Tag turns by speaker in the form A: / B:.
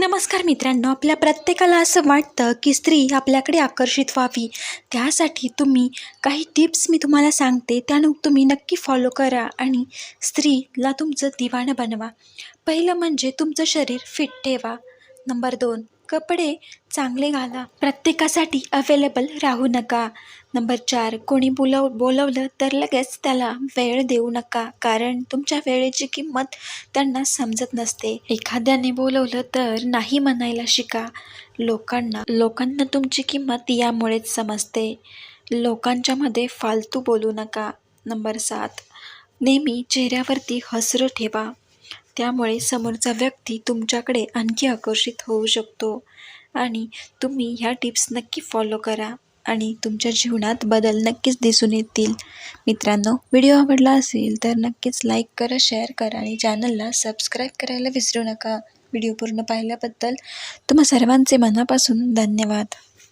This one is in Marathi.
A: नमस्कार मित्रांनो आपल्या प्रत्येकाला असं वाटतं की स्त्री आपल्याकडे आकर्षित व्हावी. त्यासाठी तुम्ही काही टिप्स मी तुम्हाला सांगते त्यानं तुम्ही नक्की फॉलो करा आणि स्त्रीला तुमचं दिवाणं बनवा. पहिलं म्हणजे तुमचं शरीर फिट ठेवा. नंबर दोन कपडे चांगले घाला. प्रत्येकासाठी अवेलेबल राहू नका. नंबर चार कोणी बोलव बोलवलं तर लगेच त्याला वेळ देऊ नका कारण तुमच्या वेळेची किंमत त्यांना समजत नसते. एखाद्याने बोलवलं तर नाही म्हणायला शिका. लोकांना लोकांना तुमची किंमत यामुळेच समजते. लोकांच्यामध्ये फालतू बोलू नका. नंबर सात नेहमी चेहऱ्यावरती हसरं ठेवा. त्यामुळे समोरचा व्यक्ती तुमच्याकडे आणखी आकर्षित होऊ शकतो. आणि तुम्ही ह्या टिप्स नक्की फॉलो करा आणि तुमच्या जीवनात बदल नक्कीच दिसून येतील. मित्रांनो व्हिडिओ आवडला असेल तर नक्कीच लाईक करा शेअर करा आणि चॅनलला सबस्क्राईब करायला विसरू नका. व्हिडिओ पूर्ण पाहिल्याबद्दल तुम्हा सर्वांचे मनापासून धन्यवाद.